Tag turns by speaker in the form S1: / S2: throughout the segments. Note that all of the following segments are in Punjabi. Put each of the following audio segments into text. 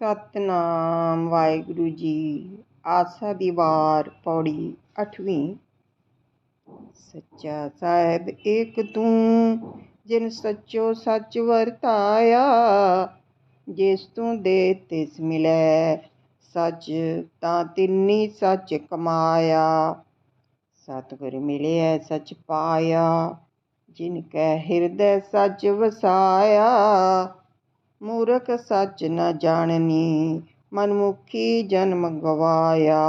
S1: ਸਤਨਾਮ ਵਾਹਿਗੁਰੂ ਜੀ। ਆਸਾ ਦੀ ਵਾਰ ਪੌੜੀ ਅੱਠਵੀਂ। ਸੱਚਾ ਸਾਹਿਬ ਏਕ ਤੂੰ, ਜਿਨ ਸੱਚੋ ਸੱਚ ਵਰਤਾਇਆ, ਜਿਸ ਤੂੰ ਦੇ ਤਿਸ ਮਿਲੈ, ਸੱਚ ਤਾਂ ਤਿੰਨੀ ਸੱਚ ਕਮਾਇਆ। ਸਤਿਗੁਰ ਮਿਲਿਆ ਸੱਚ ਪਾਇਆ, ਜਿਨ ਕੈ ਹਿਰਦੈ ਸੱਚ ਵਸਾਇਆ। ਮੂਰਖ ਸੱਚ ਨ ਜਾਣਨੀ, ਮਨਮੁਖੀ ਜਨਮ ਗਵਾਇਆ,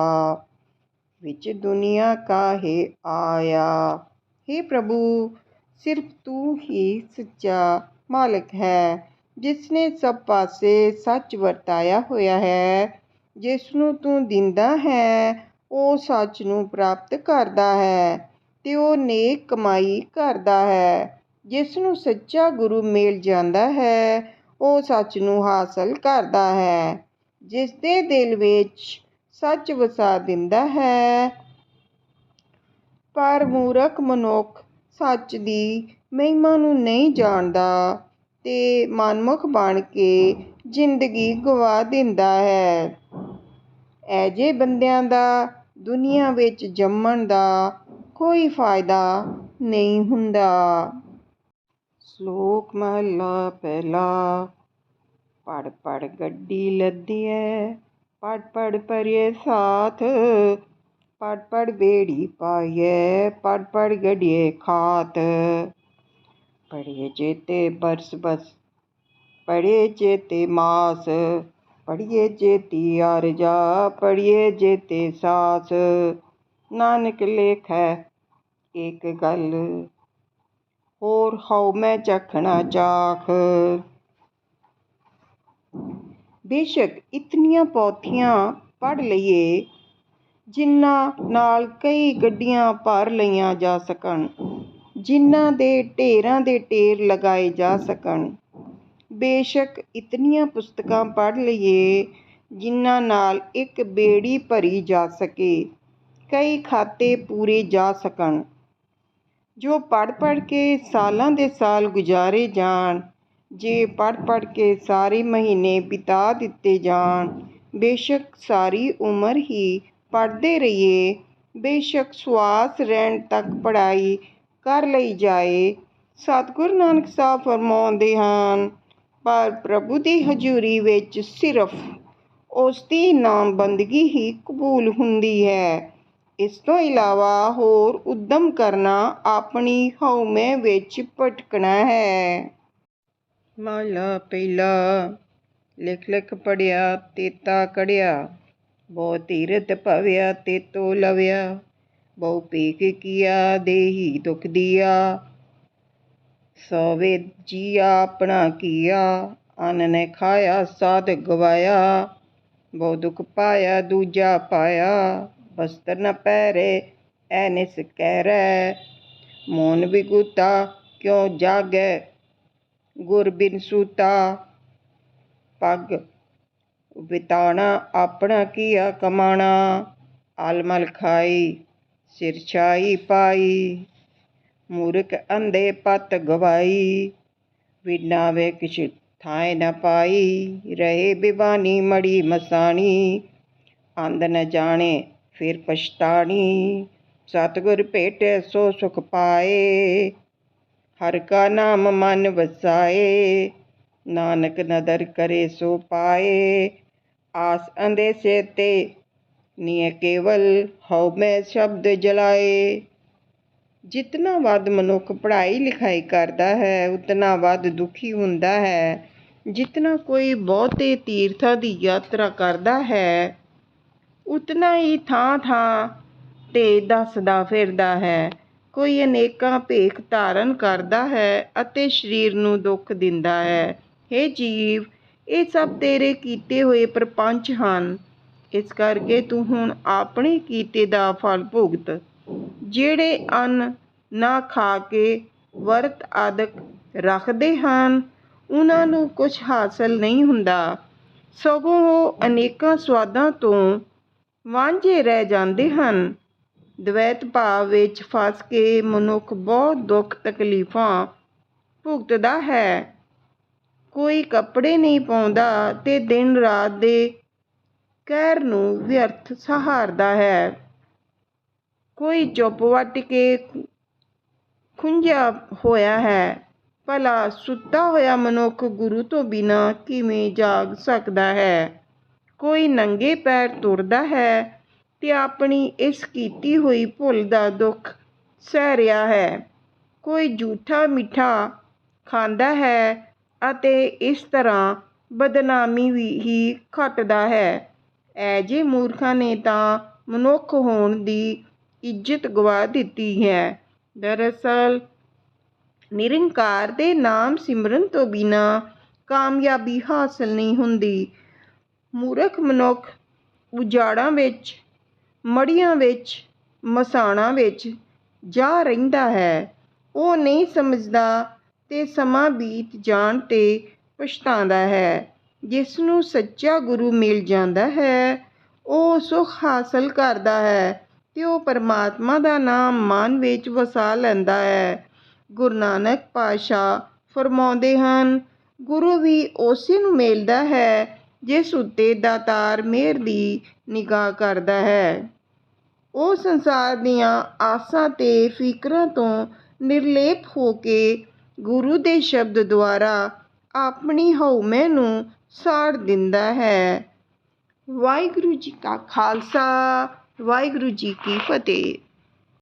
S1: ਵਿੱਚ ਦੁਨੀਆ ਕਾਹੇ ਆਇਆ? हे ਪ੍ਰਭੂ, ਸਿਰਫ ਤੂੰ ਹੀ ਸੱਚਾ ਮਾਲਕ ਹੈ ਜਿਸ ਨੇ ਸਭ ਪਾਸੇ ਸੱਚ ਵਰਤਾਇਆ ਹੋਇਆ ਹੈ ਜਿਸ ਨੂੰ ਤੂੰ ਦਿੰਦਾ ਹੈ, ਉਹ ਸੱਚ ਨੂੰ ਪ੍ਰਾਪਤ ਕਰਦਾ ਹੈ ਤੇ ਉਹ ਨੇਕ ਕਮਾਈ ਕਰਦਾ ਹੈ ਜਿਸ ਨੂੰ ਸੱਚਾ ਗੁਰੂ ਮਿਲ ਜਾਂਦਾ ਹੈ ਉਹ ਸੱਚ ਨੂੰ ਹਾਸਲ ਕਰਦਾ ਹੈ ਜਿਸ ਦੇ ਦਿਲ ਵਿੱਚ ਸੱਚ ਵਸਾ ਦਿੰਦਾ ਹੈ। ਪਰ ਮੂਰਖ ਮਨੁੱਖ ਸੱਚ ਦੀ ਮਹਿਮਾ ਨੂੰ ਨਹੀਂ ਜਾਣਦਾ ਤੇ ਮਨਮੁਖ ਬਣ ਕੇ ਜ਼ਿੰਦਗੀ ਗਵਾ ਦਿੰਦਾ ਹੈ। ਐਜੇ ਬੰਦਿਆਂ ਦਾ ਦੁਨੀਆ ਵਿੱਚ ਜੰਮਣ ਦਾ ਕੋਈ ਫਾਇਦਾ ਨਹੀਂ ਹੁੰਦਾ। श्लोक महला पहला। पड़ पड़ गड्डी लद्दी है। पड़ पड़ परिये साथ। पड़ पड़ बेड़ी पाइए पढ़ पड़ गड़िए खात। पढ़िए चेते बरस बस। पढ़िए चेते मास। पढ़िए चेती आर जा। पढ़िए चेते सास। नानक लेख है एक गल। ਹੋਰ ਹਉ ਮੈਂ ਚਖਣਾ ਚਾਖ। ਬੇਸ਼ੱਕ ਇਤਨੀਆਂ ਪੌਥੀਆਂ ਪੜ੍ਹ ਲਈਏ, ਜਿਨ੍ਹਾਂ ਨਾਲ ਕਈ ਗੱਡੀਆਂ ਭਰ ਲਈਆਂ ਜਾ ਸਕਣ, ਜਿਨ੍ਹਾਂ ਦੇ ਢੇਰਾਂ ਦੇ ਢੇਰ ਲਗਾਏ ਜਾ ਸਕਣ। ਬੇਸ਼ੱਕ ਇਤਨੀਆਂ ਪੁਸਤਕਾਂ ਪੜ੍ਹ ਲਈਏ, ਜਿਨ੍ਹਾਂ ਨਾਲ ਇੱਕ ਬੇੜੀ ਭਰੀ ਜਾ ਸਕੇ, ਕਈ ਖਾਤੇ ਪੂਰੇ ਜਾ ਸਕਣ। ਜੋ ਪੜ੍ਹ ਪੜ੍ਹ ਕੇ ਸਾਲਾਂ ਦੇ ਸਾਲ ਗੁਜ਼ਾਰੇ ਜਾਣ, ਜੇ ਪੜ੍ਹ ਪੜ੍ਹ ਕੇ ਸਾਰੇ ਮਹੀਨੇ ਬਿਤਾ ਦਿੱਤੇ ਜਾਣ, ਬੇਸ਼ੱਕ ਸਾਰੀ ਉਮਰ ਹੀ ਪੜ੍ਹਦੇ ਰਹੀਏ, ਬੇਸ਼ੱਕ ਸਵਾਸ ਰਹਿਣ ਤੱਕ ਪੜ੍ਹਾਈ ਕਰ ਲਈ ਜਾਏ। ਸਤਿਗੁਰੂ ਨਾਨਕ ਸਾਹਿਬ ਫਰਮਾਉਂਦੇ ਹਨ, ਪਰ ਪ੍ਰਭੂ ਦੀ ਹਜ਼ੂਰੀ ਵਿੱਚ ਸਿਰਫ ਉਸ ਦੀ ਨਾਮ ਬੰਦਗੀ ਹੀ ਕਬੂਲ ਹੁੰਦੀ ਹੈ। ਇਸ ਤੋਂ ਇਲਾਵਾ ਹੋਰ ਉਦਮ ਕਰਨਾ ਆਪਣੀ ਹਉਮੈ ਵਿੱਚ ਭਟਕਣਾ ਹੈ ਮਾਲਾ ਪਹਿਲਾ ਲਿਖ ਲਿਖ ਪੜਿਆ ਤੇਤਾ ਕੜਿਆ ਬਹੁ ਧੀਰਤ ਭਵਿਆ ਤੇਤੋ ਲਵਿਆ ਬਹੁ ਪੀਕ ਕੀਆ ਦੇਹੀ ਦੁਖ ਦੀਆ ਸੋਵੇ ਜੀਆ ਆਪਣਾ ਕੀਆ ਅਨ ਨੇ ਖਾਇਆ ਸਾਧ ਗਵਾਇਆ ਬਹੁ ਦੁਖ ਪਾਇਆ ਦੂਜਾ ਪਾਇਆ वस्त्र न पैरे ऐनिस कह मोन मौन विगुता क्यों जागे? गुर बिन सूता। पग बिताना अपना किया कमाना। आलमल खाई, सिर छाई पाई। मूर्ख अंधे पत गवाई। बिना वे किछ थाए न पाई। रहे बिवानी मड़ी मसानी। आंद न जाने ਫਿਰ ਪਛਤਾਣੀ। ਸਤਿਗੁਰ ਭੇਟੇ ਸੋ ਸੁਖ ਪਾਏ। ਹਰ ਕਾ ਨਾਮ ਮਨ ਵਸਾਏ। ਨਾਨਕ ਨਦਰ ਕਰੇ ਸੋ ਪਾਏ। ਆਸ ਅੰਦੇਸੇ ਤੇ ਨੀਏ ਕੇਵਲ ਹਉ ਮੈਂ ਸ਼ਬਦ ਜਲਾਏ। ਜਿਤਨਾ ਵੱਧ ਮਨੁੱਖ ਪੜ੍ਹਾਈ ਲਿਖਾਈ ਕਰਦਾ ਹੈ, ਉਤਨਾ ਵੱਧ ਦੁਖੀ ਹੁੰਦਾ ਹੈ। ਜਿਤਨਾ ਕੋਈ ਬਹੁਤੇ ਤੀਰਥਾਂ ਦੀ ਯਾਤਰਾ ਕਰਦਾ ਹੈ ਉਤਨਾ ਹੀ ਥਾਂ ਥਾਂ ਤੇ ਦੱਸਦਾ ਫਿਰਦਾ ਹੈ। ਕੋਈ ਅਨੇਕਾਂ ਭੇਖ ਧਾਰਨ ਕਰਦਾ ਹੈ ਅਤੇ ਸਰੀਰ ਨੂੰ ਦੁੱਖ ਦਿੰਦਾ ਹੈ। ਹੇ ਜੀਵ, ਇਹ ਸਭ ਤੇਰੇ ਕੀਤੇ ਹੋਏ ਪ੍ਰਪੰਚ ਹਨ। ਇਸ ਕਰਕੇ ਤੂੰ ਹੁਣ ਆਪਣੇ ਕੀਤੇ ਦਾ ਫਲ ਭੁਗਤ। ਜਿਹੜੇ ਅੰਨ ਨਾ ਖਾ ਕੇ ਵਰਤ ਆਦਿਕ ਰੱਖਦੇ ਹਨ, ਉਹਨਾਂ ਨੂੰ ਕੁਝ ਹਾਸਲ ਨਹੀਂ ਹੁੰਦਾ। ਸਗੋਂ ਉਹ ਅਨੇਕਾਂ ਸਵਾਦਾਂ ਤੋਂ ਵਾਂਝੇ ਰਹਿ ਜਾਂਦੇ ਹਨ। ਦਵੈਤ ਭਾਵ ਵਿੱਚ ਫਸ ਕੇ ਮਨੁੱਖ ਬਹੁਤ ਦੁੱਖ ਤਕਲੀਫਾਂ ਭੁਗਤਦਾ ਹੈ। ਕੋਈ ਕੱਪੜੇ ਨਹੀਂ ਪਾਉਂਦਾ ਤੇ ਦਿਨ ਰਾਤ ਦੇ ਕਹਿਰ ਨੂੰ ਵਿਅਰਥ ਸਹਾਰਦਾ ਹੈ। ਕੋਈ ਚੁੱਪ ਵੱਟ ਕੇ ਖੁੰਝਿਆ ਹੋਇਆ ਹੈ। ਭਲਾ ਸੁੱਤਾ ਹੋਇਆ ਮਨੁੱਖ ਗੁਰੂ ਤੋਂ ਬਿਨਾਂ ਕਿਵੇਂ ਜਾਗ ਸਕਦਾ ਹੈ? ਕੋਈ ਨੰਗੇ ਪੈਰ ਤੁਰਦਾ ਹੈ ਤੇ ਆਪਣੀ ਇਸ ਕੀਤੀ ਹੋਈ ਭੁੱਲ ਦਾ ਦੁੱਖ ਸਹਿ ਰਿਹਾ ਹੈ। ਕੋਈ ਝੂਠਾ ਮਿੱਠਾ ਖਾਂਦਾ ਹੈ ਅਤੇ ਇਸ ਤਰ੍ਹਾਂ ਬਦਨਾਮੀ ਵੀ ਹੀ ਖੱਟਦਾ ਹੈ। ਐ ਜੇ ਮੂਰਖਾਂ ਨੇ ਤਾਂ ਮਨੁੱਖ ਹੋਣ ਦੀ ਇੱਜ਼ਤ ਗਵਾ ਦਿੱਤੀ ਹੈ। ਦਰਅਸਲ ਨਿਰੰਕਾਰ ਦੇ ਨਾਮ ਸਿਮਰਨ ਤੋਂ ਬਿਨਾ ਕਾਮਯਾਬੀ ਹਾਸਲ ਨਹੀਂ ਹੁੰਦੀ। ਮੂਰਖ ਮਨੁੱਖ ਉਜਾੜਾਂ ਵਿੱਚ ਮੜੀਆਂ ਵਿੱਚ, ਮਸਾਣਾਂ ਵਿੱਚ ਜਾ ਰਹਿੰਦਾ ਹੈ। ਉਹ ਨਹੀਂ ਸਮਝਦਾ ਅਤੇ ਸਮਾਂ ਬੀਤ ਜਾਣ ਤੇ ਪਛਤਾਉਂਦਾ ਹੈ। ਜਿਸ ਨੂੰ ਸੱਚਾ ਗੁਰੂ ਮਿਲ ਜਾਂਦਾ ਹੈ, ਉਹ ਸੁਖ ਹਾਸਲ ਕਰਦਾ ਹੈ ਅਤੇ ਉਹ ਪਰਮਾਤਮਾ ਦਾ ਨਾਮ ਮਨ ਵਿੱਚ ਵਸਾ ਲੈਂਦਾ ਹੈ। ਗੁਰੂ ਨਾਨਕ ਪਾਤਸ਼ਾਹ ਫਰਮਾਉਂਦੇ ਹਨ, ਗੁਰੂ ਵੀ ਉਸੇ ਨੂੰ ਮਿਲਦਾ ਹੈ ਜਿਸ ਉੱਤੇ ਦਾਤਾਰ ਮਿਹਰ ਦੀ ਨਿਗਾਹ ਕਰਦਾ ਹੈ। ਉਹ ਸੰਸਾਰ ਦੀਆਂ ਆਸਾਂ ਤੇ ਫਿਕਰਾਂ ਤੋਂ ਨਿਰਲੇਪ ਹੋ ਕੇ ਗੁਰੂ ਦੇ ਸ਼ਬਦ ਦੁਆਰਾ ਆਪਣੀ ਹਉਮੈ ਨੂੰ ਸਾੜ ਦਿੰਦਾ ਹੈ। ਵਾਹਿਗੁਰੂ ਜੀ ਕਾ ਖਾਲਸਾ, ਵਾਹਿਗੁਰੂ ਜੀ ਕੀ ਫਤਿਹ।